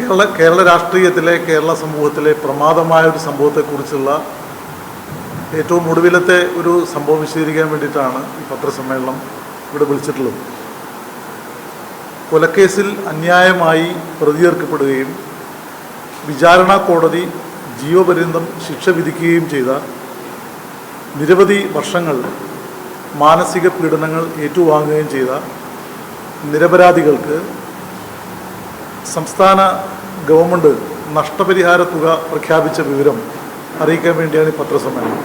കേരള കേരള രാഷ്ട്രീയത്തിലെ കേരള സമൂഹത്തിലെ പ്രമാദമായ ഒരു സംഭവത്തെക്കുറിച്ചുള്ള ഏറ്റവും ഒടുവിലത്തെ ഒരു സംഭവം വിശദീകരിക്കാൻ വേണ്ടിയിട്ടാണ് ഈ പത്രസമ്മേളനം ഇവിടെ വിളിച്ചിട്ടുള്ളത്. കൊലക്കേസിൽ അന്യായമായി പ്രതിചേർക്കപ്പെടുകയും വിചാരണ കോടതി ജീവപര്യന്തം ശിക്ഷ വിധിക്കുകയും ചെയ്ത നിരവധി വർഷങ്ങൾ മാനസിക പീഡനങ്ങൾ ഏറ്റുവാങ്ങുകയും ചെയ്ത നിരപരാധികൾക്ക് സംസ്ഥാന ഗവൺമെന്റ് നഷ്ടപരിഹാര തുക പ്രഖ്യാപിച്ച വിവരം അറിയിക്കാൻ വേണ്ടിയാണ് ഈ പത്രസമ്മേളനം.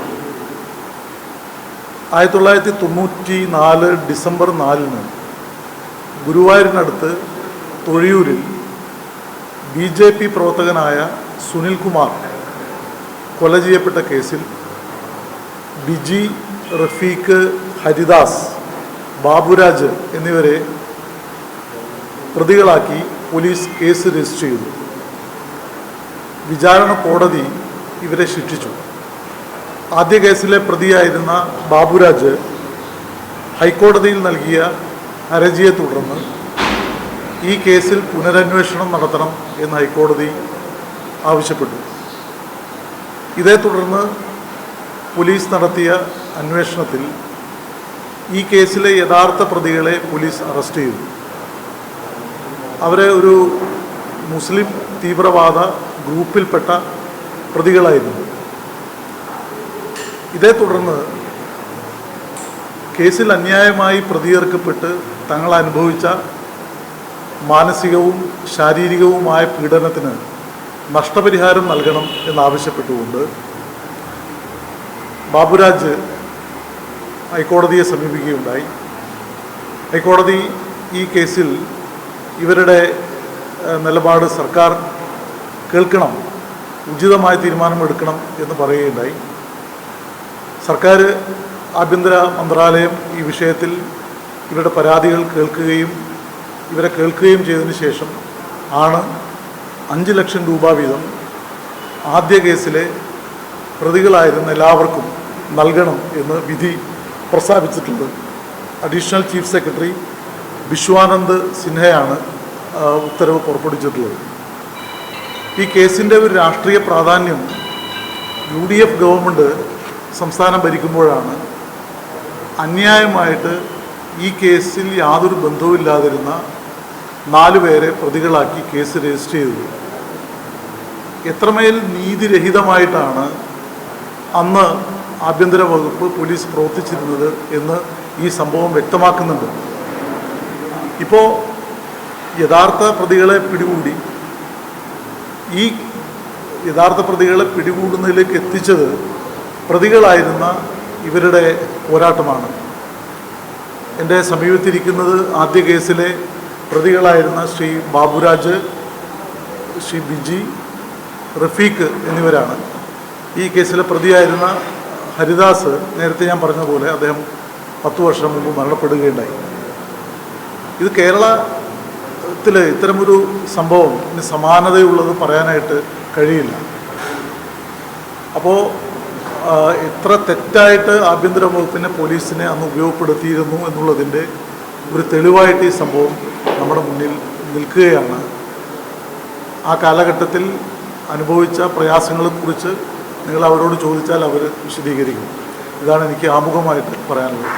ആയിരത്തി തൊള്ളായിരത്തി തൊണ്ണൂറ്റി നാല് ഡിസംബർ നാലിന് ഗുരുവായൂരിനടുത്ത് തൊഴിയൂരിൽ ബി ജെ പി പ്രവർത്തകനായ സുനിൽകുമാർ കൊല ചെയ്യപ്പെട്ട കേസിൽ ബിജി റഫീഖ് ഹരിദാസ് ബാബുരാജ് എന്നിവരെ പ്രതികളാക്കി പോലീസ് കേസ് രജിസ്റ്റർ ചെയ്തു. വിചാരണ കോടതി ഇവരെ ശിക്ഷിച്ചു. ആദ്യ കേസിലെ പ്രതിയായിരുന്ന ബാബുരാജ് ഹൈക്കോടതിയിൽ നൽകിയ ഹർജിയെ തുടർന്ന് ഈ കേസിൽ പുനരന്വേഷണം നടത്തണം എന്ന് ഹൈക്കോടതി ആവശ്യപ്പെട്ടു. ഇതേ തുടർന്ന് പോലീസ് നടത്തിയ അന്വേഷണത്തിൽ ഈ കേസിലെ യഥാർത്ഥ പ്രതികളെ പോലീസ് അറസ്റ്റ് ചെയ്തു. അവരെ ഒരു മുസ്ലിം തീവ്രവാദ ഗ്രൂപ്പിൽപ്പെട്ട പ്രതികളായിരുന്നു. ഇതേ തുടർന്ന് കേസിൽ അന്യായമായി പ്രതികർക്കപ്പെട്ട് തങ്ങൾ അനുഭവിച്ച മാനസികവും ശാരീരികവുമായ പീഡനത്തിന് നഷ്ടപരിഹാരം നൽകണം എന്നാവശ്യപ്പെട്ടുകൊണ്ട് ബാബുരാജ് ഹൈക്കോടതിയെ സമീപിക്കുകയുണ്ടായി. ഹൈക്കോടതി ഈ കേസിൽ ഇവരുടെ നിലപാട് സർക്കാർ കേൾക്കണം ഉചിതമായ തീരുമാനമെടുക്കണം എന്ന് പറയുകയുണ്ടായി. സർക്കാർ ആഭ്യന്തര മന്ത്രാലയം ഈ വിഷയത്തിൽ ഇവരുടെ പരാതികൾ കേൾക്കുകയും ഇവരെ കേൾക്കുകയും ചെയ്തതിന് ശേഷം ആണ് അഞ്ച് ലക്ഷം രൂപ വീതം ആദ്യ കേസിലെ പ്രതികളായിരുന്ന എല്ലാവർക്കും നൽകണം എന്ന് വിധി പ്രസ്താവിച്ചിട്ടുണ്ട്. അഡീഷണൽ ചീഫ് സെക്രട്ടറി വിശ്വാനന്ദ് സിൻഹയാണ് ഉത്തരവ് പുറപ്പെടുവിച്ചിട്ടുള്ളത്. ഈ കേസിന്റെ ഒരു രാഷ്ട്രീയ പ്രാധാന്യം യു ഡി എഫ് ഗവൺമെന്റ് സംസ്ഥാനം ഭരിക്കുമ്പോഴാണ്. അന്യായമായിട്ട് ഈ കേസിൽ യാതൊരു ബന്ധവുമില്ലാതിരുന്ന നാലു പേരെ പ്രതികളാക്കി കേസ് രജിസ്റ്റർ ചെയ്തത്. എത്രമേൽ നീതിരഹിതമായിട്ടാണ് അന്ന് ആഭ്യന്തര വകുപ്പ് പോലീസ് പ്രവർത്തിച്ചിരുന്നത് എന്ന് ഈ സംഭവം വ്യക്തമാക്കുന്നുണ്ട്. ഇപ്പോൾ യഥാർത്ഥ പ്രതികളെ പിടികൂടി ഈ യഥാർത്ഥ പ്രതികളെ പിടികൂടുന്നതിലേക്ക് എത്തിച്ചത് പ്രതികളായിരുന്ന ഇവരുടെ പോരാട്ടമാണ്. എന്റെ സമീപത്തിരിക്കുന്നത് ആദ്യ കേസിലെ പ്രതികളായിരുന്ന ശ്രീ ബാബുരാജ് ശ്രീ ബിജി റഫീഖ് എന്നിവരാണ്. ഈ കേസിലെ പ്രതിയായിരുന്ന ഹരിദാസ് നേരത്തെ ഞാൻ പറഞ്ഞതുപോലെ പോലെ അദ്ദേഹം പത്തു വർഷം മുമ്പ് മരണപ്പെടുകയുണ്ടായി. ഇത് കേരളത്തിൽ ഇത്തരമൊരു സംഭവം സമാനതയുള്ളത് പറയാനായിട്ട് കഴിയില്ല. അപ്പോൾ എത്ര തെറ്റായിട്ട് ആഭ്യന്തര വകുപ്പിനെ പോലീസിനെ അന്ന് ഉപയോഗപ്പെടുത്തിയിരുന്നു എന്നുള്ളതിന്റെ ഒരു തെളിവായിട്ട് ഈ സംഭവം നമ്മുടെ മുന്നിൽ നിൽക്കുകയാണ്. ആ കാലഘട്ടത്തിൽ അനുഭവിച്ച പ്രയാസങ്ങളെക്കുറിച്ച് നിങ്ങൾ അവരോട് ചോദിച്ചാൽ അവർ വിശദീകരിക്കും. ഇതാണ് എനിക്ക് ആമുഖമായിട്ട് പറയാനുള്ളത്.